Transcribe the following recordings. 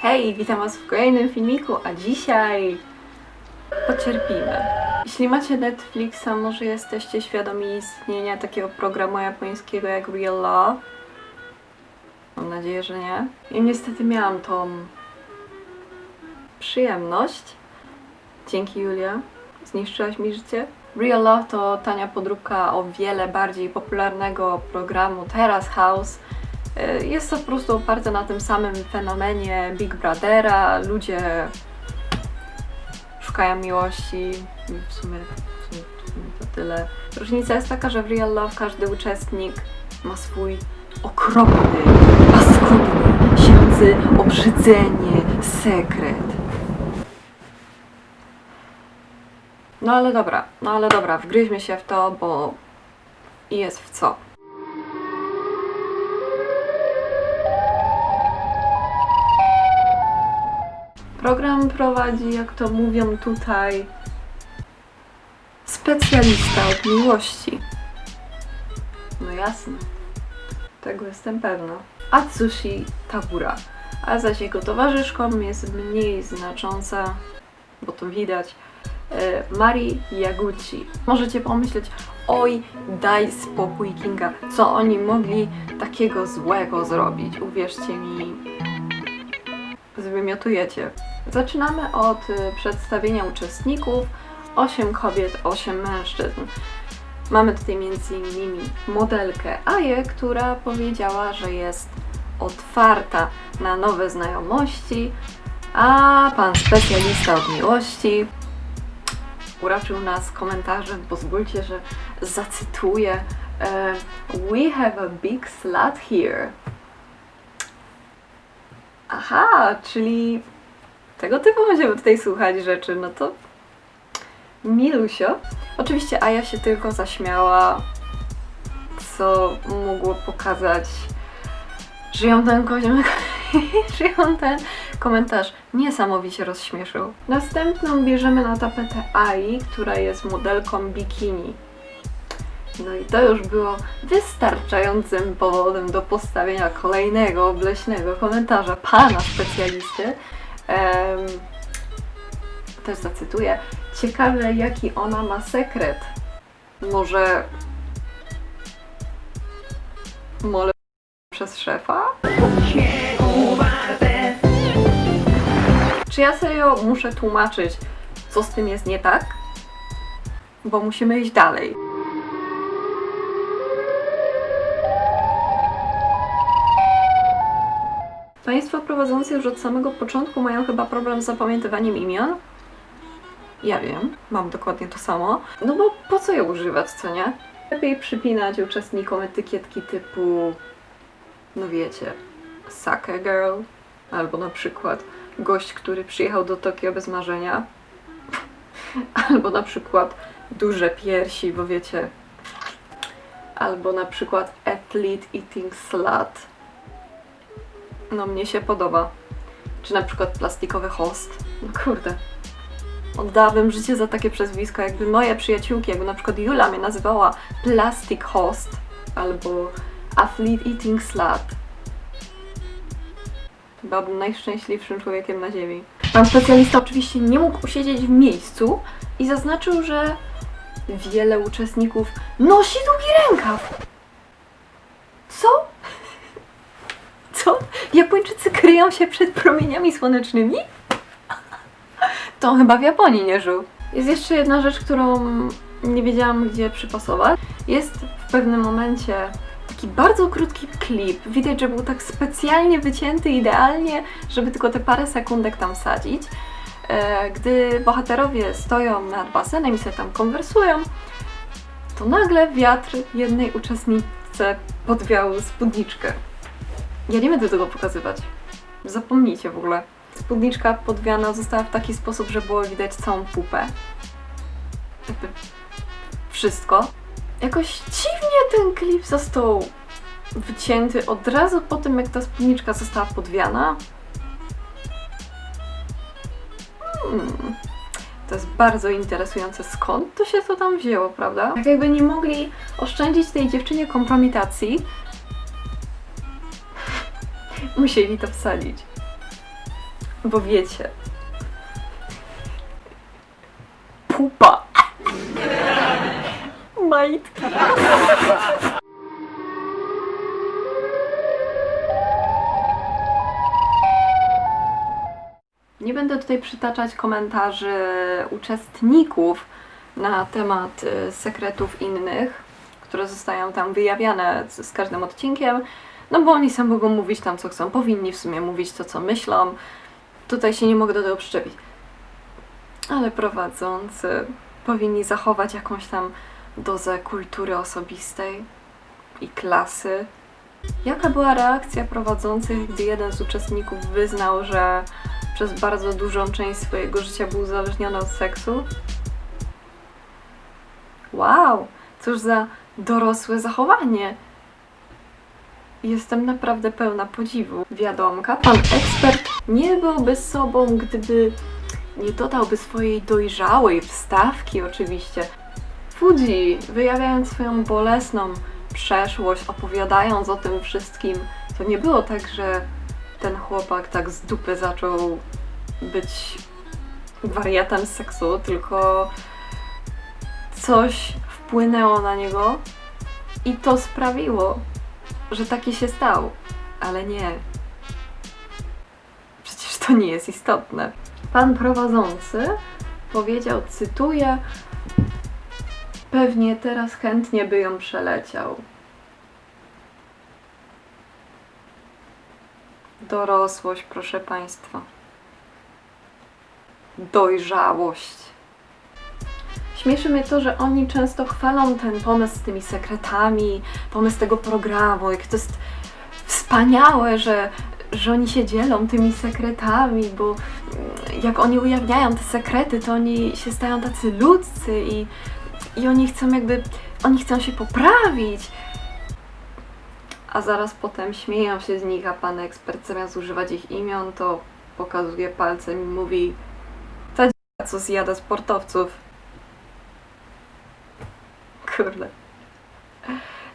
Hej, witam Was w kolejnym filmiku, a dzisiaj pocierpimy. Jeśli macie Netflixa, może jesteście świadomi istnienia takiego programu japońskiego jak Real Love. Mam nadzieję, że nie. I niestety miałam tą przyjemność. Dzięki Julia, zniszczyłaś mi życie. Real Love to tania podróbka o wiele bardziej popularnego programu Terrace House. Y, Jest to po prostu oparte na tym samym fenomenie Big Brothera. Ludzie szukają miłości i w sumie, w sumie, w sumie to tyle. Różnica jest taka, że w Real Love każdy uczestnik ma swój okropny, paskudny, siedzący obrzydzenie sekret. No ale dobra, no ale dobra, wgryźmy się w to, bo i jest w co. Program prowadzi, jak to mówią tutaj, specjalista od miłości. No jasne, tego jestem pewna. Atsushi Tabura, a zaś jego towarzyszką jest mniej znacząca, bo to widać, e, Mari Yaguchi. Możecie pomyśleć, oj, daj spokój Kinga, co oni mogli takiego złego zrobić? Uwierzcie mi, zwymiotujecie. Zaczynamy od y, przedstawienia uczestników. 8 kobiet, 8 mężczyzn. Mamy tutaj m.in. modelkę Aję, która powiedziała, że jest otwarta na nowe znajomości, a pan specjalista od miłości uraczył nas komentarzem, pozwólcie, że zacytuję e, We have a big slut here. Aha, czyli tego typu będziemy tutaj słuchać rzeczy, no to milusio. Oczywiście Aja się tylko zaśmiała, co mogło pokazać, że ją ten że ją ten komentarz niesamowicie rozśmieszył. Następną bierzemy na tapetę Ai, która jest modelką bikini. No i to już było wystarczającym powodem do postawienia kolejnego obleśnego komentarza pana specjalisty. Em, też zacytuję. Ciekawe, jaki ona ma sekret. Może. Mole przez szefa? Czy ja serio muszę tłumaczyć, co z tym jest nie tak? Bo musimy iść dalej. Państwo prowadzący już od samego początku mają chyba problem z zapamiętywaniem imion. Ja wiem, mam dokładnie to samo. No bo po co je używać, co nie? Lepiej przypinać uczestnikom etykietki typu, no wiecie, Sake Girl, albo na przykład gość, który przyjechał do Tokio bez marzenia, albo na przykład duże piersi, bo wiecie, albo na przykład Athlete Eating Slut. No mnie się podoba. Czy na przykład plastikowy host. No kurde. Oddałabym życie za takie przezwisko, jakby moje przyjaciółki, jakby na przykład Jula mnie nazywała Plastic Host albo Athlete Eating Slut. Byłabym najszczęśliwszym człowiekiem na ziemi. Pan specjalista oczywiście nie mógł usiedzieć w miejscu i zaznaczył, że wiele uczestników nosi długi rękaw. Co? Co? Kryją się przed promieniami słonecznymi? To chyba w Japonii nie żył. Jest jeszcze jedna rzecz, którą nie wiedziałam gdzie przypasować. Jest w pewnym momencie taki bardzo krótki klip. Widać, że był tak specjalnie wycięty idealnie, żeby tylko te parę sekundek tam wsadzić. E, Gdy bohaterowie stoją nad basenem i sobie tam konwersują, to nagle wiatr jednej uczestniczce podwiał spódniczkę. Ja nie będę tego pokazywać. Zapomnijcie w ogóle. Spódniczka podwiana została w taki sposób, że było widać całą pupę. Wszystko. Jakoś dziwnie ten klip został wycięty od razu po tym, jak ta spódniczka została podwiana. Hmm. To jest bardzo interesujące, skąd to się to tam wzięło, prawda? Tak jakby nie mogli oszczędzić tej dziewczynie kompromitacji, musieli to wsadzić. Bo wiecie. Pupa. Majtki. Nie będę tutaj przytaczać komentarzy uczestników na temat y, sekretów innych, które zostają tam wyjawiane z, z każdym odcinkiem, no bo oni sam mogą mówić tam co chcą, powinni w sumie mówić to co myślą. Tutaj się nie mogę do tego przyczepić. Ale prowadzący powinni zachować jakąś tam dozę kultury osobistej i klasy. Jaka była reakcja prowadzących, gdy jeden z uczestników wyznał, że przez bardzo dużą część swojego życia był uzależniony od seksu? Wow, cóż za dorosłe zachowanie. Jestem naprawdę pełna podziwu. Wiadomka, pan ekspert nie byłby sobą, gdyby nie dodałby swojej dojrzałej wstawki, oczywiście. Fuji, wyjawiając swoją bolesną przeszłość, opowiadając o tym wszystkim, to nie było tak, że ten chłopak tak z dupy zaczął być wariatem seksu, tylko coś wpłynęło na niego i to sprawiło, że taki się stał. Ale nie. Przecież to nie jest istotne. Pan prowadzący powiedział, cytuję, pewnie teraz chętnie by ją przeleciał. Dorosłość, proszę Państwa. Dojrzałość. Śmieszy mnie to, że oni często chwalą ten pomysł z tymi sekretami, pomysł tego programu, jak to jest wspaniałe, że, że oni się dzielą tymi sekretami, bo jak oni ujawniają te sekrety, to oni się stają tacy ludzcy i, i oni chcą jakby, oni chcą się poprawić. A zaraz potem śmieją się z nich, a pan ekspert zamiast używać ich imion, to pokazuje palcem i mówi ta d***a, co zjada sportowców. Kurde.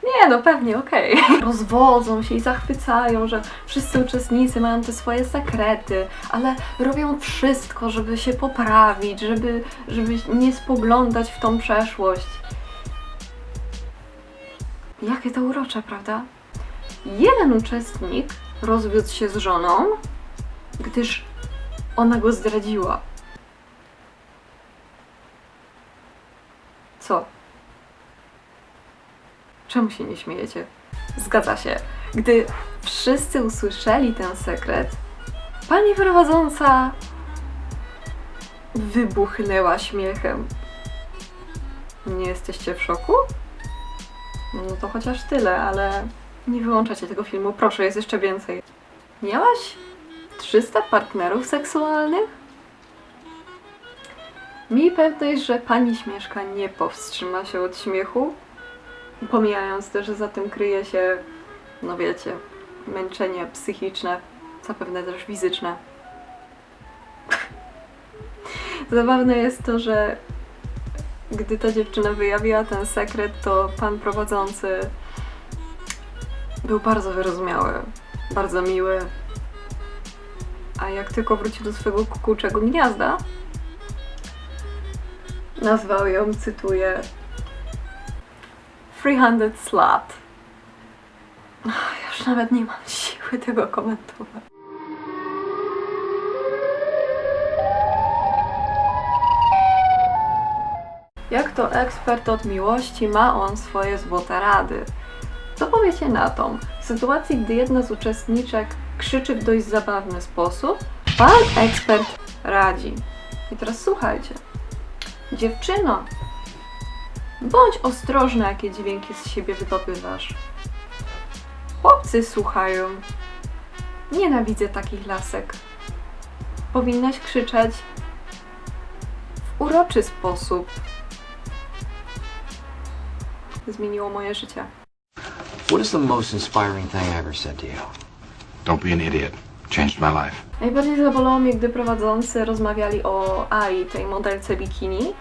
Nie, no pewnie, okej. Rozwodzą się i zachwycają, że wszyscy uczestnicy mają te swoje sekrety, ale robią wszystko, żeby się poprawić, żeby, żeby nie spoglądać w tą przeszłość. Jakie to urocze, prawda? Jeden uczestnik rozwiódł się z żoną, gdyż ona go zdradziła. Co? Czemu się nie śmiejecie? Zgadza się. Gdy wszyscy usłyszeli ten sekret, pani prowadząca wybuchnęła śmiechem. Nie jesteście w szoku? No to chociaż tyle, ale nie wyłączacie tego filmu. Proszę, jest jeszcze więcej. Miałaś 300 partnerów seksualnych? Miej pewność, że pani Śmieszka nie powstrzyma się od śmiechu, pomijając też, że za tym kryje się, no wiecie, męczenie psychiczne, zapewne też fizyczne. Zabawne jest to, że gdy ta dziewczyna wyjawiła ten sekret, to pan prowadzący był bardzo wyrozumiały, bardzo miły. A jak tylko wrócił do swojego kukułczego gniazda, nazwał ją, cytuję, Three-handed slut. Ach, ja już nawet nie mam siły tego komentować. Jak to ekspert od miłości ma on swoje złote rady? Co powiecie na tą? W sytuacji, gdy jedna z uczestniczek krzyczy w dość zabawny sposób, pan ekspert radzi. I teraz słuchajcie. Dziewczyno, bądź ostrożna, jakie dźwięki z siebie wydobywasz. Chłopcy słuchają. Nienawidzę takich lasek. Powinnaś krzyczeć w uroczy sposób. Zmieniło moje życie. What is the most inspiring thing I ever said to you? Don't be an idiot. Changed my life. Najbardziej zabolało mnie, gdy prowadzący rozmawiali o Ai, tej modelce bikini,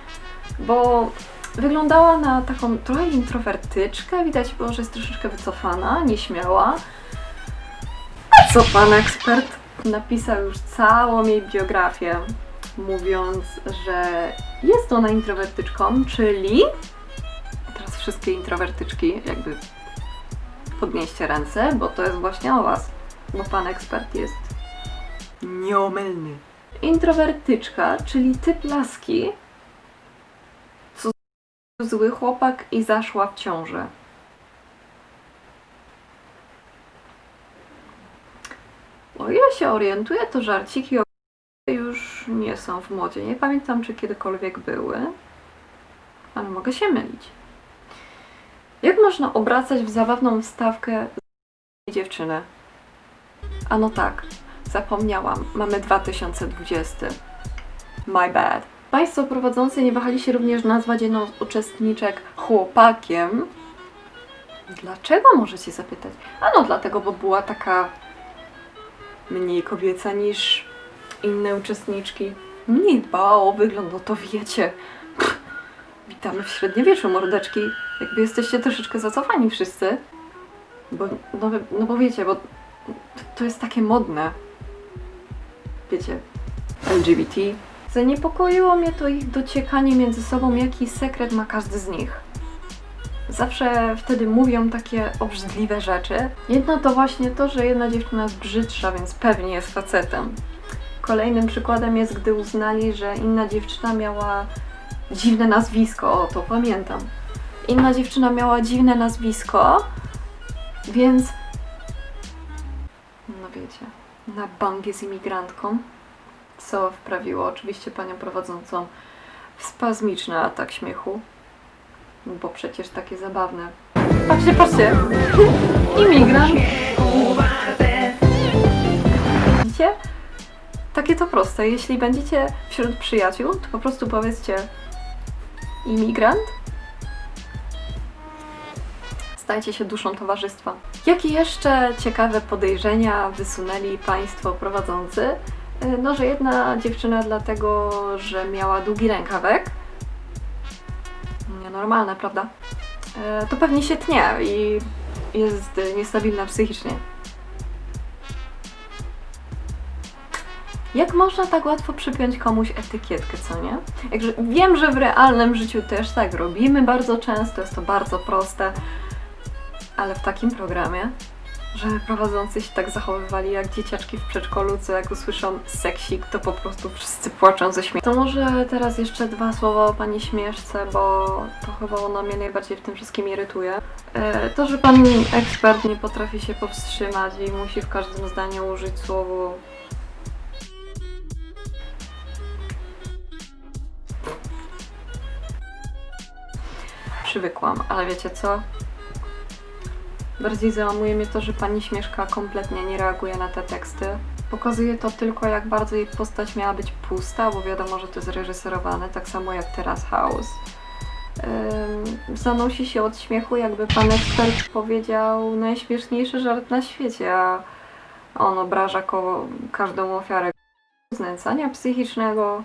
bo wyglądała na taką trochę introwertyczkę, widać było, że jest troszeczkę wycofana, nieśmiała. A co pan ekspert napisał już całą jej biografię, mówiąc, że jest ona introwertyczką, czyli teraz wszystkie introwertyczki jakby podnieście ręce, bo to jest właśnie o was, bo pan ekspert jest nieomylny. Introwertyczka, czyli typ laski, zły chłopak i zaszła w ciąży. O ile się orientuję, to żarciki już nie są w modzie. Nie pamiętam, czy kiedykolwiek były, ale mogę się mylić. Jak można obracać w zabawną wstawkę dziewczynę? A no tak, zapomniałam. Mamy 2020. My bad. Państwo prowadzący nie wahali się również nazwać jedną z uczestniczek chłopakiem. Dlaczego możecie zapytać? A no dlatego, bo była taka mniej kobieca niż inne uczestniczki. Mniej dbała o wygląd, no to wiecie. Witamy w średniowieczu, mordeczki. Jakby jesteście troszeczkę zacofani wszyscy. Bo, no, no bo wiecie, bo to jest takie modne. Wiecie, LGBT. Zaniepokoiło mnie to ich dociekanie między sobą, jaki sekret ma każdy z nich. Zawsze wtedy mówią takie obrzydliwe rzeczy. Jedno to właśnie to, że jedna dziewczyna jest brzydsza, więc pewnie jest facetem. Kolejnym przykładem jest, gdy uznali, że inna dziewczyna miała dziwne nazwisko. O, to pamiętam. Inna dziewczyna miała dziwne nazwisko, więc. No wiecie, na bank jest imigrantką, co wprawiło oczywiście panią prowadzącą w spazmiczny atak śmiechu. Bo przecież takie zabawne. Patrzcie, patrzcie! Imigrant! Widzicie? Takie to proste. Jeśli będziecie wśród przyjaciół, to po prostu powiedzcie imigrant. Stajcie się duszą towarzystwa. Jakie jeszcze ciekawe podejrzenia wysunęli Państwo prowadzący? Y, No, że jedna dziewczyna dlatego, że miała długi rękawek. Nienormalne, prawda? E, To pewnie się tnie i jest niestabilna psychicznie. Jak można tak łatwo przypiąć komuś etykietkę, co nie? Jakże wiem, że w realnym życiu też tak robimy bardzo często, jest to bardzo proste, ale w takim programie, że prowadzący się tak zachowywali jak dzieciaczki w przedszkolu, co jak usłyszą seksik, to po prostu wszyscy płaczą ze śmiechu. To może teraz jeszcze dwa słowa o pani śmieszce, bo to chyba ona mnie najbardziej w tym wszystkim irytuje. E, To, że pan ekspert nie potrafi się powstrzymać i musi w każdym zdaniu użyć słowo przywykłam, ale wiecie co? Bardziej załamuje mnie to, że pani Śmieszka kompletnie nie reaguje na te teksty. Pokazuje to tylko, jak bardzo jej postać miała być pusta, bo wiadomo, że to jest reżyserowane, tak samo jak teraz House. Ym, zanosi się od śmiechu, jakby pan ekspert powiedział najśmieszniejszy żart na świecie, a on obraża ko- każdą ofiarę znęcania psychicznego,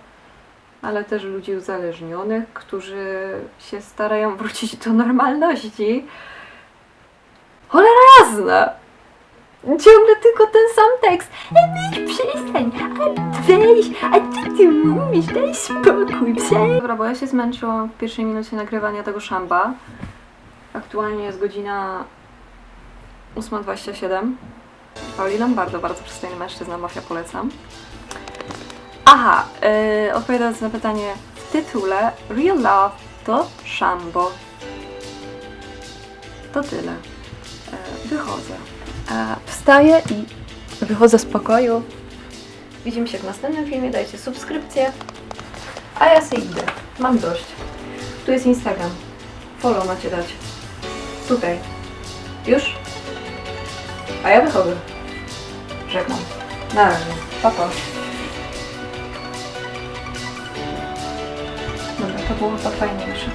ale też ludzi uzależnionych, którzy się starają wrócić do normalności. Cholera jasna! Ciągle tylko ten sam tekst. Weź przestań, a weź, a co ty mówisz, daj spokój, przestań. Dobra, bo ja się zmęczyłam w pierwszej minucie nagrywania tego szamba. Aktualnie jest godzina 8.27. Paulina, bardzo, bardzo przystojny mężczyzna, mafia polecam. Aha, yy, odpowiadając na pytanie w tytule, Real Love to szambo. To tyle. Wychodzę. Wstaję i wychodzę z pokoju. Widzimy się w następnym filmie, dajcie subskrypcję. A ja sobie idę. Mam dość. Tu jest Instagram. Follow macie dać. Tutaj. Już? A ja wychodzę. Żegnam. Na razie. Pa, pa. Dobra, to było to fajniejsze.